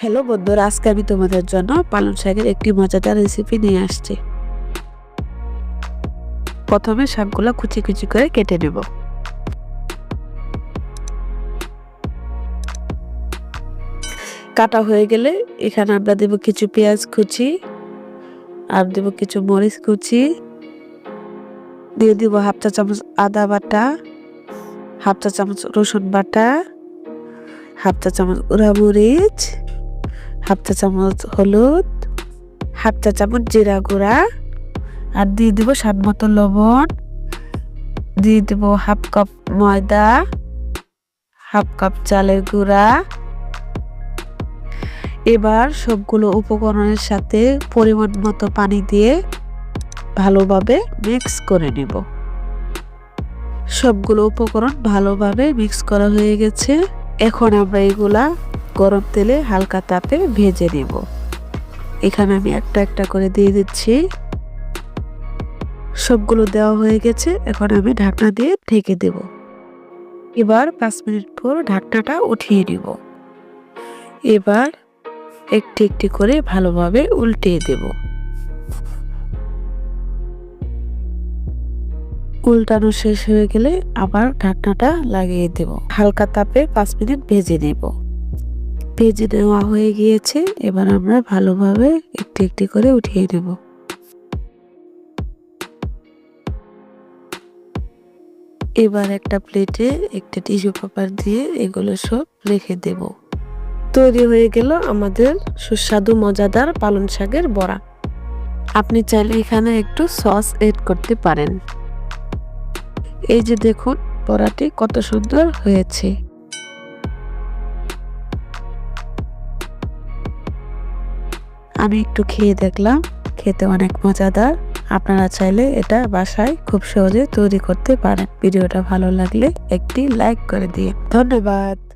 Hello বন্ধুরা, আজকে আমি তোমাদের জন্য পালং শাকের একটি মজাদার রেসিপি নিয়ে আসছি। প্রথমে শাকগুলো কুচি কুচি করে কেটে নেব। কাটা হয়ে গেলে এখানে আমরা দেব কিছু পেঁয়াজ কুচি, আর দেব কিছু মরিচ কুচি, দিয়ে দিব হাফ চা চামচ আদা বাটা, হাফ চা চামচ রসুন বাটা, হাফ চা চামচ উড়া মরিচ হাফ চা চামচ হলুদ, হাফ চা চামচ জিরা গুঁড়া আর দিয়ে দিব স্বাদ মতো লবণ। দিয়ে দিব হাফ কাপ ময়দা, হাফ কাপ চালের গুঁড়া। এবার সবগুলো উপকরণের সাথে পরিমাণ মতো পানি দিয়ে ভালোভাবে মিক্স করে নেব। সবগুলো উপকরণ ভালোভাবে মিক্স করা হয়ে গেছে। এখন আমরা এগুলা গরম তেলে হালকা তাপে ভেজে নেব। এখানে আমি একটা একটা করে দিয়ে দিচ্ছি। সবগুলো দেওয়া হয়ে গেছে, এখন আমি ঢাকনা দিয়ে ঢেকে দেব। এবার পাঁচ মিনিট পর ঢাকনাটা উঠিয়ে নিব। এবার একটি একটি করে ভালোভাবে উল্টিয়ে দেব। উল্টানো শেষ হয়ে গেলে আবার ঢাকনাটা লাগিয়ে দেব। হালকা তাপে পাঁচ মিনিট ভেজে নেব। ভেজে নেওয়া হয়ে গিয়েছে, এবার আমরা ভালোভাবে একটি একটি করে উঠিয়ে নেব। এবার একটা প্লেটে একটা টিস্যু পেপার দিয়ে এগুলো সব রেখে দেব। তৈরি হয়ে গেল আমাদের সুস্বাদু, মজাদার পালং শাকের বড়া। আপনি চাইলে এখানে একটু সস এড করতে পারেন। এই যে দেখুন, বড়াটি কত সুন্দর হয়েছে। আমি একটু খেয়ে দেখলাম, খেতে অনেক মজাদার। আপনারা চাইলে এটা বাসায় খুব সহজে তৈরি করতে পারেন। ভিডিওটা ভালো লাগলে একটি লাইক করে দিয়ে। ধন্যবাদ।